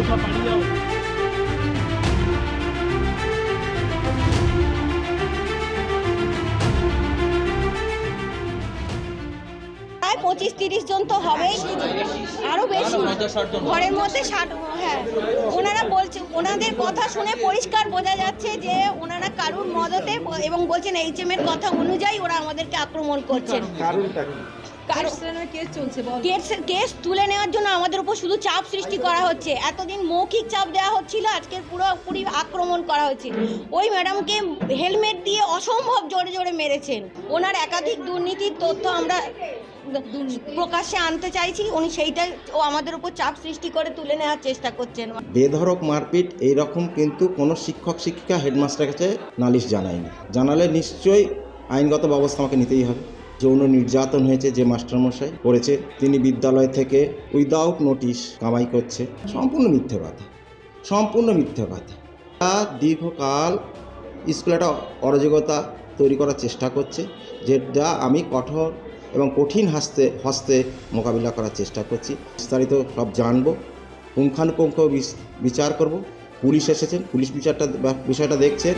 সব যাও পঁচিশ তিরিশ জন তো হবেই। আরও বেশি। ঘরের মধ্যে ষাট হ্যাঁ। ওনারা বলছে ওনাদের কথা শুনে পরিষ্কার বোঝা যাচ্ছে যে ওনারা কারুর মদতে এবং বলছেন এইচএম এর কথা অনুযায়ী ওরা আমাদেরকে আক্রমণ করছেন। কেস চলছে বল। কেস কেস তুলে নেওয়ার জন্য আমাদের উপর শুধু চাপ সৃষ্টি করা হচ্ছে। এতদিন মৌখিক চাপ দেওয়া হচ্ছিল আজকে পুরোপুরি আক্রমণ করা হচ্ছে। ওই ম্যাডামকে হেলমেট দিয়ে অসম্ভব জোরে জোরে মেরেছেন। ওনার একাধিক দুর্নীতির তথ্য আমরা প্রকাশ্যে আনতে চাইছি। উনি সেইটাই ও আমাদের উপর চাপ সৃষ্টি করে তুলে নেওয়ার চেষ্টা করছেন। বেধরক মারপিট এই রকম কিন্তু কোনো শিক্ষক শিক্ষিকা হেডমাস্টারের কাছে নালিশ জানায়নি। জানালে নিশ্চয়ই আইনগত ব্যবস্থা আমাকে নিতেই হবে। যৌন নির্যাতন হয়েছে যে মাস্টারমশাই করেছে, তিনি বিদ্যালয় থেকে উইদাউট নোটিশ কামাই করছে। সম্পূর্ণ মিথ্যে কথা। সম্পূর্ণ মিথ্যে কথা। দীর্ঘকাল স্কুলে একটা অরাজকতা তৈরি করার চেষ্টা করছে, যেটা আমি কঠোর এবং কঠিন হাসতে, হস্তে মোকাবিলা করার চেষ্টা করছি। বিস্তারিত সব জানব, পুঙ্খানুপুঙ্খ বিচ- বিচার করব। পুলিশ এসেছেন, পুলিশ বিচারটা বিষয়টা দেখছেন।